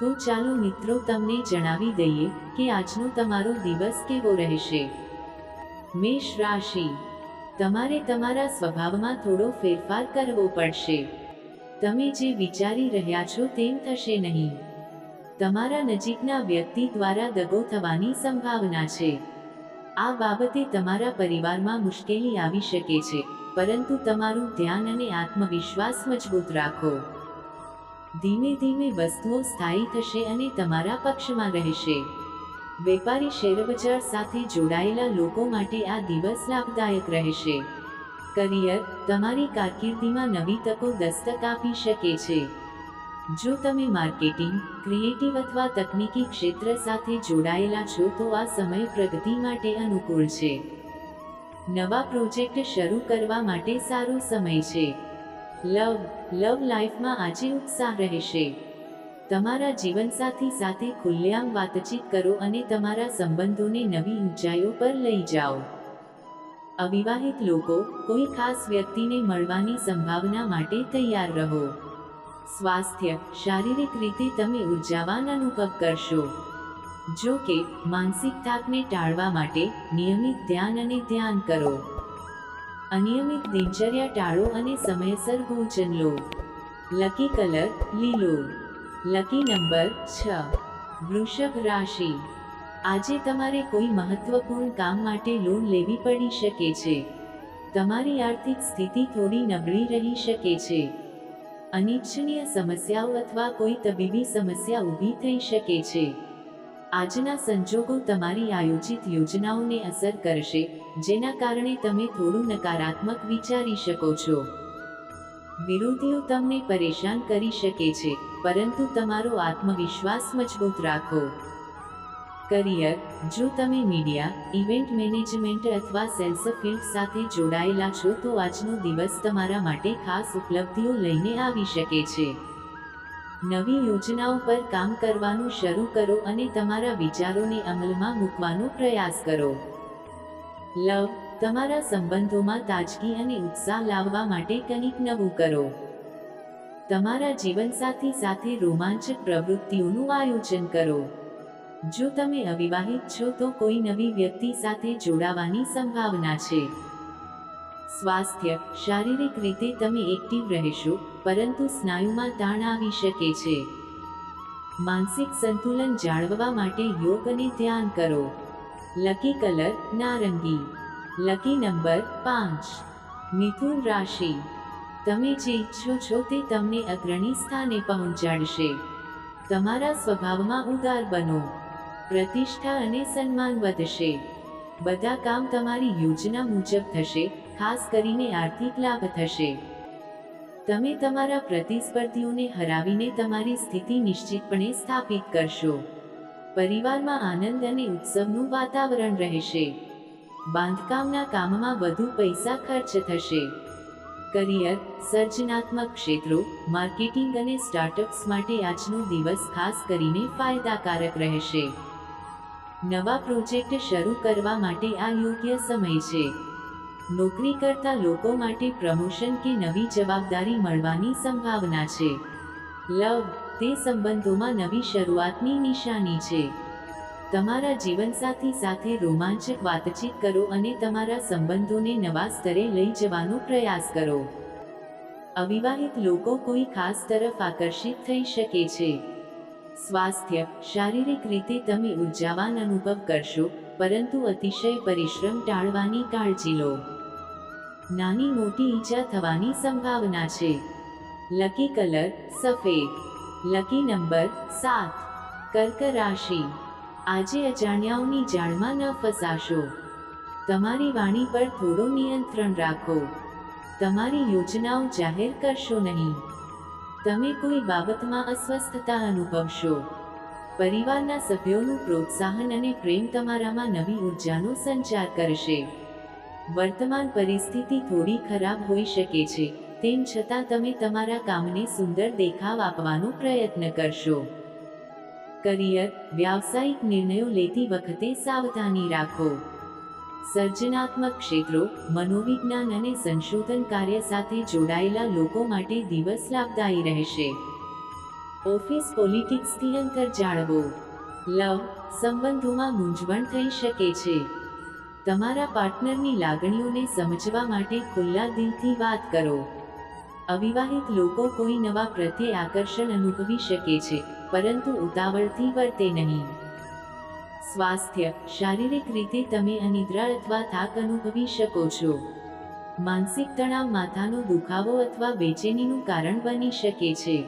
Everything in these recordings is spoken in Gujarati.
તો ચાલો મિત્રો તમને જણાવી દઈએ કે આજનો તમારો દિવસ કેવો રહેશે. મેષ રાશિ. તમારે તમારા સ્વભાવમાં થોડો ફેરફાર કરવો પડશે. તમે જે વિચારી રહ્યા છો તેમ થશે નહીં. તમારા નજીકના વ્યક્તિ દ્વારા દગો થવાની સંભાવના છે. આ બાબતે તમારા પરિવારમાં મુશ્કેલી આવી શકે છે, પરંતુ તમારું ધ્યાન અને આત્મવિશ્વાસ મજબૂત રાખો. ધીમે ધીમે વસ્તુઓ સ્થાયી થશે અને તમારા પક્ષમાં રહેશે. વેપારી શેરબજાર સાથે જોડાયેલા લોકો માટે આ દિવસ લાભદાયક રહેશે. કરિયર તમારી કારકિર્દીમાં નવી તકો દસ્તક આપી શકે છે. જો તમે માર્કેટિંગ, ક્રિએટિવ અથવા તકનીકી ક્ષેત્ર સાથે જોડાયેલા છો તો આ સમય પ્રગતિ માટે અનુકૂળ છે. નવા પ્રોજેક્ટ શરૂ કરવા માટે સારો સમય છે. લવ લવ લાઈફમાં આજે ઉત્સાહ રહેશે. તમારા જીવનસાથી સાથે ખુલ્લેઆમ વાતચીત કરો અને તમારા સંબંધોને નવી ઊંચાઈઓ પર લઈ જાઓ. અવિવાહિત લોકો, કોઈ ખાસ વ્યક્તિને મળવાની સંભાવના માટે તૈયાર રહો. સ્વાસ્થ્ય, શારીરિક રીતે તમે ઉર્જાવાન અનુભવ કરશો. જો કે, માનસિક થાકને ટાળવા માટે નિયમિત ધ્યાન અને ધ્યાન કરો. અનિયમિત દિનચર્યા ટાળો અને સમયસર ભોજન લો. લકી કલર લીલો. લકી નંબર છ. વૃષભ રાશિ. આજે તમારે કોઈ મહત્વપૂર્ણ કામ માટે લોન લેવી પડી શકે છે. તમારી આર્થિક સ્થિતિ થોડી નબળી રહી શકે છે. અનિચ્છનીય સમસ્યાઓ અથવા કોઈ તબીબી સમસ્યા ઊભી થઈ શકે છે. આજના સંજોગો તમારી આયોજિત યોજનાઓને અસર કરશે, જેના કારણે તમે થોડું નકારાત્મક વિચારી શકો છો. વિરોધીઓ તમને પરેશાન કરી શકે છે, પરંતુ તમારો આત્મવિશ્વાસ મજબૂત રાખો. કરિયર, જો તમે મીડિયા, ઇવેન્ટ મેનેજમેન્ટ અથવા સેલ્સ ફિલ્ડ સાથે જોડાયેલા છો તો આજનો દિવસ તમારા માટે ખાસ ઉપલબ્ધિઓ લઈને આવી શકે છે. નવી યોજનાઓ પર કામ કરવાનું શરૂ કરો અને તમારા વિચારોને અમલમાં મૂકવાનો પ્રયાસ કરો. લવ, તમારા સંબંધોમાં તાજગી અને ઉત્સાહ લાવવા માટે કંઈક નવું કરો. તમારા જીવનસાથી સાથે રોમાંચક પ્રવૃત્તિઓનું આયોજન કરો. જો તમે અવિવાહિત છો તો કોઈ નવી વ્યક્તિ સાથે જોડાવાની સંભાવના છે. સ્વાસ્થ્ય, શારીરિક રીતે તમે એક્ટિવ રહેશો, પરંતુ સ્નાયુમાં તાણ આવી શકે છે. માનસિક સંતુલન જાળવવા માટે યોગ અને ધ્યાન કરો. લકી કલર નારંગી. લકી નંબર પાંચ. મિથુન રાશિ. તમે જે ઈચ્છો છો તે તમને અગ્રણી સ્થાને પહોંચાડશે. તમારા સ્વભાવમાં ઉદાર બનો. પ્રતિષ્ઠા અને સન્માન વધશે. બધા કામ તમારી યોજના મુજબ થશે ખાસ કરીને આર્થિક લાભ થશે. તમે તમારા પ્રતિસ્પર્ધીઓને હરાવીને તમારી સ્થિતિ નિશ્ચિતપણે સ્થાપિત કરશો. પરિવારમાં આનંદ અને ઉત્સવનું વાતાવરણ રહેશે. બાંધકામના કામમાં વધુ પૈસા ખર્ચ થશે. કરિયર, સર્જનાત્મક ક્ષેત્રો, માર્કેટિંગ અને સ્ટાર્ટઅપ્સ માટે આજનો દિવસ ખાસ કરીને ફાયદાકારક રહેશે. નવા પ્રોજેક્ટ શરૂ કરવા માટે આ યોગ્ય સમય છે. નોકરી કરતા લોકો માટે પ્રમોશન કે નવી જવાબદારી મળવાની સંભાવના છે. લવ, તે સંબંધોમાં નવી શરૂઆતની નિશાની છે. તમારા જીવનસાથી સાથે રોમાંચક વાતચીત કરો અને તમારા સંબંધોને નવા સ્તરે લઈ જવાનો પ્રયાસ કરો. અવિવાહિત લોકો કોઈ ખાસ તરફ આકર્ષિત થઈ શકે છે. સ્વાસ્થ્ય, શારીરિક રીતે તમે ઉર્જાવાન અનુભવ કરશો, પરંતુ અતિશય પરિશ્રમ ટાળવાની કાળજી લો. નાની મોટી ઈજા થવાની સંભાવના છે. લકી કલર સફેદ. લકી નંબર સાત. કર્ક રાશિ. આજે અજાણ્યાઓની જાળમાં ન ફસાશો. તમારી વાણી પર થોડું નિયંત્રણ રાખો. તમારી યોજનાઓ જાહેર કરશો નહીં. તમે કોઈ બાબતમાં અસ્વસ્થતા અનુભવશો. પરિવારના સભ્યોનું પ્રોત્સાહન અને પ્રેમ તમારામાં નવી ઉર્જાનો સંચાર કરશે. વર્તમાન પરિસ્થિતિ થોડી ખરાબ હોઈ શકે છે, તેમ છતાં તમે તમારા કામને સુંદર દેખાવ આપવાનો પ્રયત્ન કરશો. કરિયર, વ્યાવસાયિક નિર્ણયો લેતી વખતે સાવધાની રાખો. સર્જનાત્મક ક્ષેત્રો, મનોવિજ્ઞાન અને સંશોધન કાર્ય સાથે જોડાયેલા લોકો માટે દિવસ લાભદાયી રહેશે. ઓફિસ પોલિટિક્સથી અંતર જાળવો. લવ, સંબંધોમાં મૂંઝવણ થઈ શકે છે. તમારા પાર્ટનરની લાગણીઓને સમજવા માટે ખુલ્લા દિલથી વાત કરો. અવિવાહિત લોકો કોઈ નવા પ્રત્યે આકર્ષણ અનુભવી શકે છે, પરંતુ ઉતાવળથી વર્તે નહીં. સ્વાસ્થ્ય, શારીરિક રીતે તમે અનિદ્રા અથવા થાક અનુભવી શકો છો. માનસિક તણાવ માથાનો દુખાવો અથવા બેચેનીનું કારણ બની શકે છે.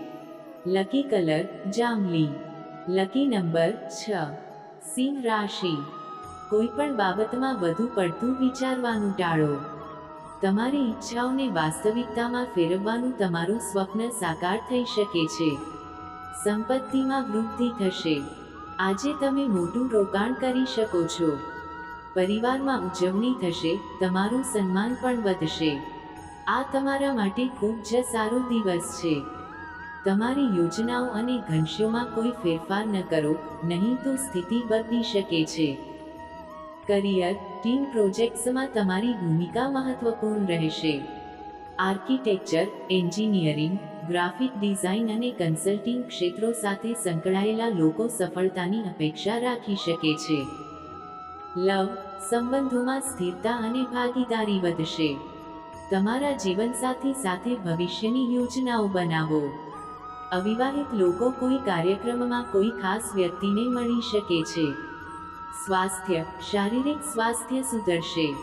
લકી કલર, જાંબલી. લકી નંબર છ. સિંહ રાશિ. કોઈ પણ બાબતમાં વધુ પડતું વિચારવાનું ટાળો. તમારી ઈચ્છાઓને વાસ્તવિકતામાં ફેરવવાનું તમારું સ્વપ્ન સાકાર થઈ શકે છે. સંપત્તિમાં વૃદ્ધિ થશે. આજે તમે મોટું રોકાણ કરી શકો છો. પરિવારમાં ઉજવણી થશે, તમારું સન્માન પણ વધશે. આ તમારા માટે ખૂબ જ સારો દિવસ છે. તમારી યોજનાઓ અને ઘનશ્યોમાં કોઈ ફેરફાર ન કરો, નહીં તો સ્થિતિ બદલી શકે છે. કરિયર, ટીમ પ્રોજેક્ટ્સમાં તમારી ભૂમિકા મહત્વપૂર્ણ રહેશે. આર્કિટેક્ચર, એન્જિનિયરિંગ, ગ્રાફિક ડિઝાઇન અને કન્સલ્ટિંગ ક્ષેત્રો સાથે સંકળાયેલા લોકો સફળતાની અપેક્ષા રાખી શકે છે. લવ, સંબંધોમાં સ્થિરતા અને ભાગીદારી વધશે. તમારા જીવનસાથી સાથે ભવિષ્યની યોજનાઓ બનાવો. અવિવાહિત લોકો કોઈ કાર્યક્રમમાં કોઈ ખાસ વ્યક્તિને મળી શકે છે. સ્વાસ્થ્ય, શારીરિક સ્વાસ્થ્ય સુધરશે.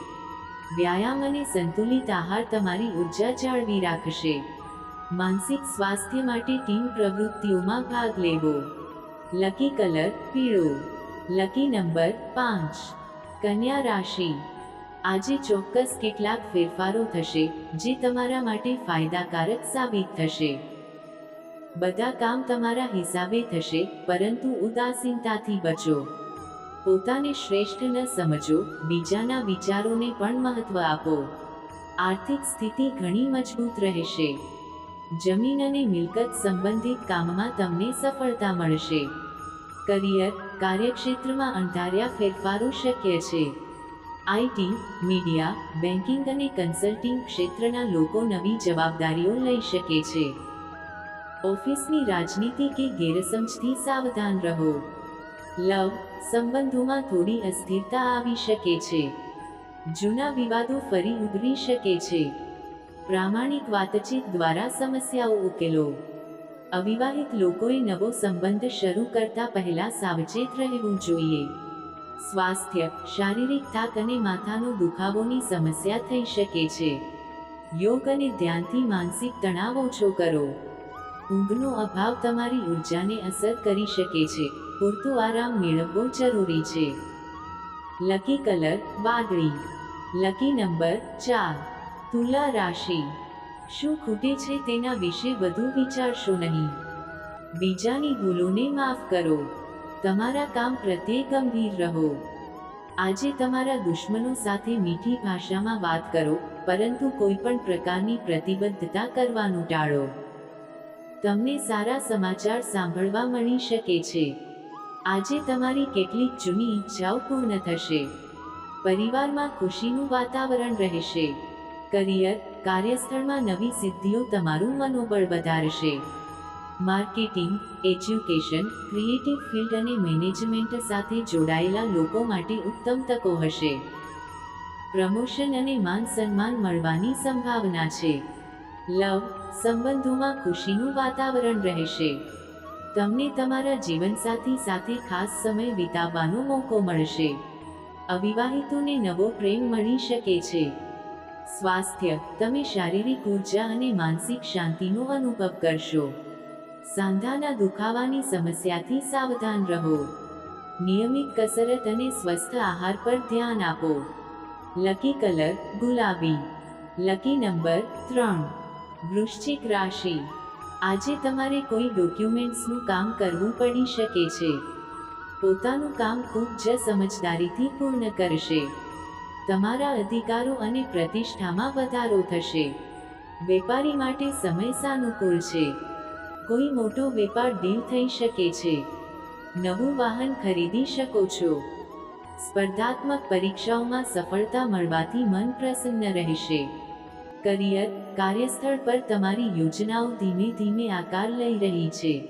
વ્યાયામ અને સંતુલિત આહાર તમારી ઊર્જા જાળવી રાખશે. માનસિક સ્વાસ્થ્ય માટે ટીમ પ્રવૃત્તિઓમાં ભાગ લેવો. લકી કલર, પીળો. લકી નંબર, પાંચ. કન્યા રાશિ. આજે ચોક્કસ કેટલાક ફેરફારો થશે, જે તમારા માટે ફાયદાકારક સાબિત થશે. બધા કામ તમારા હિસાબે થશે, પરંતુ ઉદાસીનતાથી બચો. પોતાને શ્રેષ્ઠ ન સમજો, બીજાના વિચારોને પણ મહત્વ આપો. આર્થિક સ્થિતિ ઘણી મજબૂત રહેશે. જમીન અને મિલકત સંબંધિત કામમાં તમને સફળતા મળશે. કરિયર, કાર્યક્ષેત્રમાં અંધાર્યા ફેરફારો શક્ય છે. આઈટી મીડિયા બેન્કિંગ અને કન્સલ્ટિંગ ક્ષેત્રના લોકો નવી જવાબદારીઓ લઈ શકે છે. ઓફિસની રાજનીતિ કે ગેરસમજથી સાવધાન રહો. લવ સંબંધોમાં થોડી અસ્થિરતા આવી શકે છે. જૂના વિવાદો ફરી ઉભરી શકે છે. પ્રામાણિક વાતચીત દ્વારા સમસ્યાઓ ઉકેલો. અવિવાહિત લોકોએ નવો સંબંધ શરૂ કરતા પહેલા સાવચેત રહેવું જોઈએ. સ્વાસ્થ્ય, શારીરિક થાક અને માથાનો દુખાવોની સમસ્યા થઈ શકે છે. યોગ અને ધ્યાનથી માનસિક તણાવ ઓછો કરો. ઊંઘનો અભાવ તમારી ઉર્જાને અસર કરી શકે છે. પૂરતો આરામ મેળવવો જરૂરી છે. લકી કલર વાદળી. લકી નંબર ચાર. તુલા રાશિ. શું ખૂટે છે તેના વિશે વધુ વિચારશો નહીં. બીજાની ભૂલોને માફ કરો. તમારા કામ પ્રત્યે ગંભીર રહો. આજે તમારા દુશ્મનો સાથે મીઠી ભાષામાં વાત કરો, પરંતુ કોઈ પણ પ્રકારની પ્રતિબદ્ધતા કરવાનું ટાળો. તમને સારા સમાચાર સાંભળવા મળી શકે છે. આજે તમારી કેટલીક જૂની ઈચ્છાઓ પૂર્ણ થશે. પરિવારમાં ખુશીનું વાતાવરણ રહેશે. કરિયર, કાર્યસ્થળમાં નવી સિદ્ધિઓ તમારું મનોબળ વધારશે. માર્કેટિંગ, એજ્યુકેશન, ક્રિએટિવ ફિલ્ડ અને મેનેજમેન્ટ સાથે જોડાયેલા લોકો માટે ઉત્તમ તકો હશે. પ્રમોશન અને માન સન્માન મળવાની સંભાવના છે. લવ, સંબંધોમાં ખુશીનું વાતાવરણ રહેશે. તમને તમારા જીવનસાથી સાથે ખાસ સમય વિતાવવાનો મોકો મળશે. અવિવાહિતોને નવો પ્રેમ મળી શકે છે. સ્વાસ્થ્ય, તમે શારીરિક ઊર્જા અને માનસિક શાંતિનો અનુભવ કરશો. સાંધાના દુખાવાની સમસ્યાથી સાવધાન રહો. નિયમિત કસરત અને સ્વસ્થ આહાર પર ધ્યાન આપો. લકી કલર, ગુલાબી. લકી નંબર ત્રણ. વૃશ્ચિક રાશિ. આજે તમારે કોઈ ડોક્યુમેન્ટ્સનું કામ કરવું પડી શકે છે. પોતાનું કામ ખૂબ જ સમજદારીથી પૂર્ણ કરશે. તમારા અધિકારો અને પ્રતિષ્ઠામાં વધારો થશે. વેપારી માટે સમય સાનુકૂળ છે. કોઈ મોટો વેપાર ડીલ થઈ શકે છે. નવું વાહન ખરીદી શકો છો. સ્પર્ધાત્મક પરીક્ષાઓમાં સફળતા મળવાથી મન પ્રસન્ન રહેશે. કરિયર કાર્યસ્થળ પર તમારી યોજનાઓ ધીમે ધીમે આકાર લઈ રહી છે.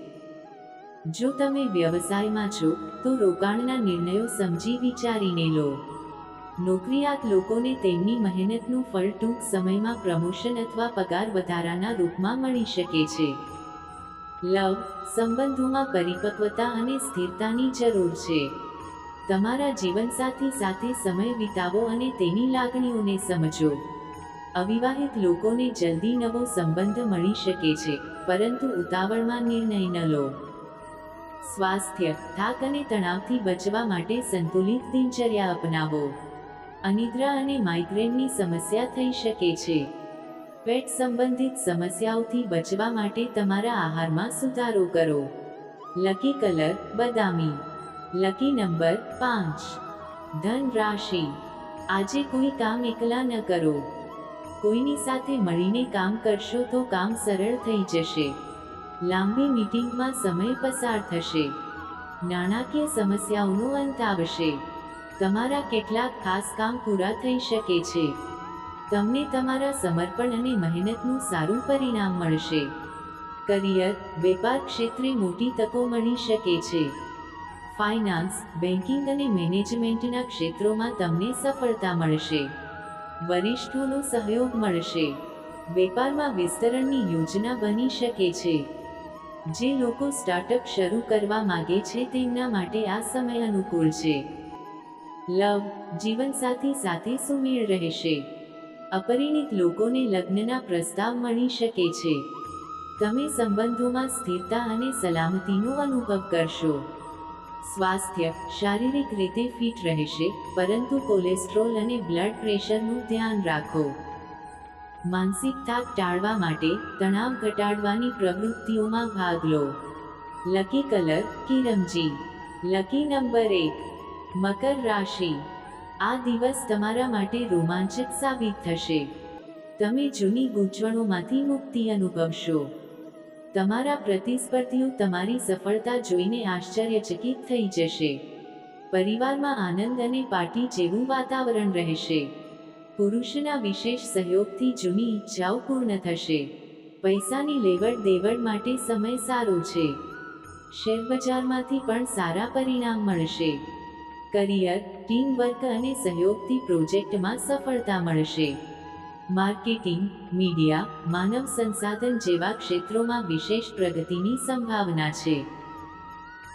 જો તમે વ્યવસાયમાં છો, તો રોકાણના નિર્ણયો સમજી વિચારીને લો. નોકરિયાત લોકોને તેમની મહેનતનું ફળ ટૂંક સમયમાં પ્રમોશન અથવા પગાર વધારાના રૂપમાં મળી શકે છે. લવ, સંબંધોમાં પરિપક્વતા અને સ્થિરતાની જરૂર છે. તમારા જીવનસાથી સાથે સમય વિતાવો અને તેની લાગણીઓને સમજો. અવિવાહિત લોકોને જલ્દી નવો સંબંધ મળી શકે છે, પરંતુ ઉતાવળમાં નિર્ણય ન લો. સ્વાસ્થ્ય, થાક અને તણાવથી બચવા માટે સંતુલિત દિનચર્યા અપનાવો. અનિદ્રા અને માઇગ્રેનની સમસ્યા થઈ શકે છે. પેટ સંબંધિત સમસ્યાઓથી બચવા માટે તમારા આહારમાં સુધારો કરો. લકી કલર, બદામી. લકી નંબર પાંચ. ધન રાશિ આજે કોઈ કામ એકલા ન કરો. કોઈની સાથે મળીને કામ કરશો તો કામ સરળ થઈ જશે. લાંબી મીટિંગમાં સમય પસાર થશે. નાણાકીય સમસ્યાઓનો અંત આવશે. તમારા કેટલાક ખાસ કામ પૂરા થઈ શકે છે. તમને તમારા સમર્પણ અને મહેનતનું સારું પરિણામ મળશે. કરિયર, વેપાર ક્ષેત્રે મોટી તકો મળી શકે છે. ફાઇનાન્સ, બેન્કિંગ અને મેનેજમેન્ટના ક્ષેત્રોમાં તમને સફળતા મળશે. વરિષ્ઠોનો સહયોગ મળશે. વેપારમાં વિસ્તરણની યોજના બની શકે છે. જે લોકો સ્ટાર્ટઅપ શરૂ કરવા માગે છે તેમના માટે આ સમય અનુકૂળ છે. લવ, જીવનસાથી સાથે સુમેળ રહેશે. અપરિણિત લોકોને લગ્નના પ્રસ્તાવ મળી શકે છે. તમે સંબંધોમાં સ્થિરતા અને સલામતીનો અનુભવ કરશો. સ્વાસ્થ્ય શારીરિક રીતે ફિટ રહેશે, પરંતુ કોલેસ્ટ્રોલ અને બ્લડ પ્રેશરનું ધ્યાન રાખો. માનસિક તાપ ટાળવા માટે તણાવ ઘટાડવાની પ્રવૃત્તિઓમાં ભાગ લો. લકી કલર કિરમજી. લકી નંબર એક. મકર રાશિ. આ દિવસ તમારા માટે રોમાંચક સાબિત થશે. તમે જૂની ગૂંચવણોમાંથી મુક્તિ અનુભવશો. તમારા પ્રતિસ્પર્ધીઓ તમારી સફળતા જોઈને આશ્ચર્યચકિત થઈ જશે. પરિવારમાં આનંદ અને પાર્ટી જેવું વાતાવરણ રહેશે. પુરુષના વિશેષ સહયોગથી જૂની ઈચ્છાઓ પૂર્ણ થશે. પૈસાની લેવડ દેવડ માટે સમય સારો છે. શેરબજારમાંથી પણ સારા પરિણામ મળશે. કરિયર, ટીમ વર્ક અને સહયોગથી પ્રોજેક્ટમાં સફળતા મળશે. માર્કેટિંગ, મીડિયા, માનવ સંસાધન જેવા ક્ષેત્રોમાં વિશેષ પ્રગતિની સંભાવના છે.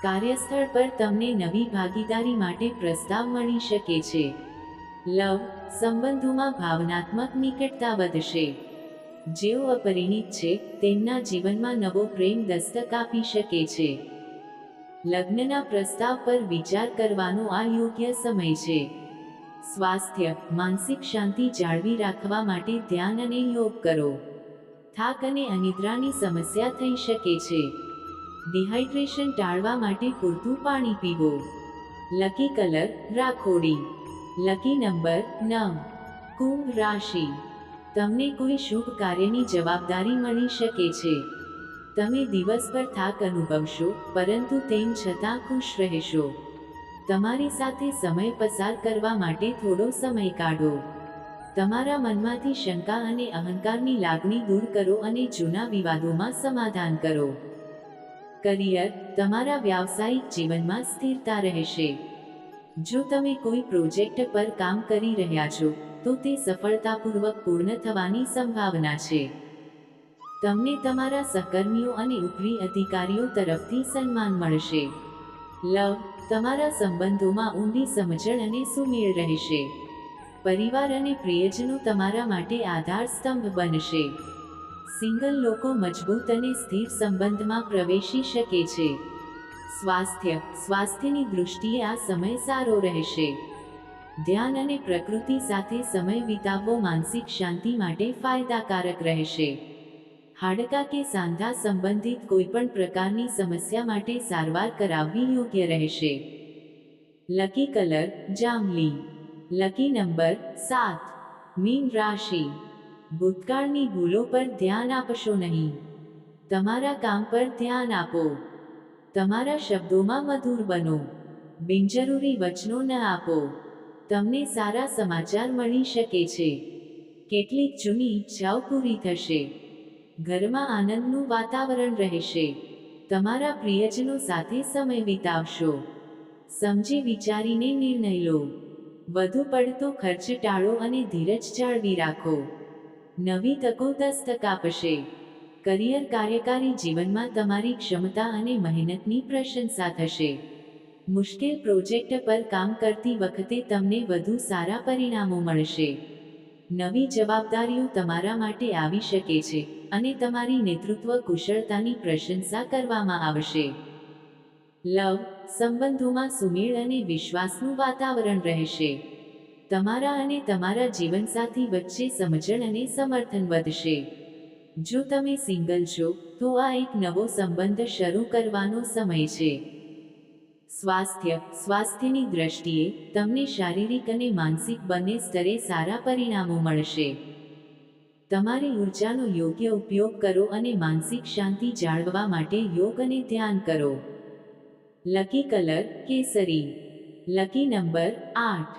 કાર્યસ્થળ પર તમને નવી ભાગીદારી માટે પ્રસ્તાવ મળી શકે છે. લવ, સંબંધોમાં ભાવનાત્મક નિકટતા વધશે. જેઓ અપરિણિત છે, તેમના જીવનમાં નવો પ્રેમ દસ્તક આપી શકે છે. લગ્નના પ્રસ્તાવ પર વિચાર કરવાનો આ યોગ્ય સમય છે. સ્વાસ્થ્ય, માનસિક શાંતિ જાળવી રાખવા માટે ધ્યાન અને યોગ કરો. થાક અને અનિદ્રાની સમસ્યા થઈ શકે છે. ડિહાઇડ્રેશન ટાળવા માટે પૂરતું પાણી પીવો. લકી કલર, રાખોડી. લકી નંબર, નવ. કુંભ રાશિ. તમને કોઈ શુભ કાર્યની જવાબદારી મળી શકે છે. તમે દિવસભર થાક અનુભવશો, પરંતુ તેમ છતાં ખુશ રહેશો. તમારી સાથે સમય પસાર કરવા માટે થોડો સમય કાઢો. તમારા મનમાંથી શંકા અને અહંકારની લાગણી દૂર કરો અને જૂના વિવાદોમાં સમાધાન કરો. કરિયર, તમારા વ્યાવસાયિક જીવનમાં સ્થિરતા રહેશે. જો તમે કોઈ પ્રોજેક્ટ પર કામ કરી રહ્યા છો, તો તે સફળતાપૂર્વક પૂર્ણ થવાની સંભાવના છે. તમને તમારા સહકર્મીઓ અને ઉપરી અધિકારીઓ તરફથી સન્માન મળશે. લવ તમારા સંબંધોમાં ઊંડી સમજણ અને સુમેળ રહેશે. પરિવાર અને પ્રિયજનો તમારા માટે આધાર સ્તંભ બનશે. સિંગલ લોકો મજબૂત અને સ્થિર સંબંધમાં પ્રવેશી શકે છે. સ્વાસ્થ્ય, સ્વાસ્થ્યની દૃષ્ટિએ આ સમય સારો રહેશે. ધ્યાન અને પ્રકૃતિ સાથે સમય વિતાવવો માનસિક શાંતિ માટે ફાયદાકારક રહેશે. હાડકા કે સાંધા સંબંધિત કોઈપણ પ્રકારની સમસ્યા માટે સારવાર કરાવવી યોગ્ય રહેશે. લકી કલર, જાંબલી. લકી નંબર, સાત. મીન રાશિ. ભૂતકાળની ભૂલો પર ધ્યાન આપશો નહીં. તમારા કામ પર ધ્યાન આપો. તમારા શબ્દોમાં મધુર બનો. બિનજરૂરી વચનો ન આપો. તમને સારા સમાચાર મળી શકે છે. કેટલીક જૂની ઈચ્છાઓ પૂરી થશે. ઘરમાં આનંદનું વાતાવરણ રહેશે. તમારા પ્રિયજનો સાથે સમય વિતાવશો. સમજી વિચારીને નિર્ણય લો. વધુ પડતો ખર્ચ ટાળો અને ધીરજ જાળવી રાખો. નવી તકો દસ્તક આપશે. કરિયર કાર્યકારી જીવનમાં તમારી ક્ષમતા અને મહેનતની પ્રશંસા થશે. મુશ્કેલ પ્રોજેક્ટ પર કામ કરતી વખતે તમને વધુ સારા પરિણામો મળશે. નવી જવાબદારીઓ તમારા માટે આવી શકે છે. અને તમારી નેતૃત્વ કુશળતાની પ્રશંસા કરવામાં આવશે. લવ, સંબંધોમાં સુમેળ અને વિશ્વાસનું વાતાવરણ રહેશે. તમારા અને તમારા જીવનસાથી વચ્ચે સમજણ અને સમર્થન વધશે. જો તમે સિંગલ છો, તો આ એક નવો સંબંધ શરૂ કરવાનો સમય છે. સ્વાસ્થ્ય, સ્વાસ્થ્યની દ્રષ્ટિએ તમને શારીરિક અને માનસિક બંને સ્તરે સારા પરિણામો મળશે. તમારી ઉર્જાનો યોગ્ય ઉપયોગ કરો અને માનસિક શાંતિ જાળવવા માટે યોગ અને ધ્યાન કરો. લકી કલર કેસરી લકી નંબર આઠ.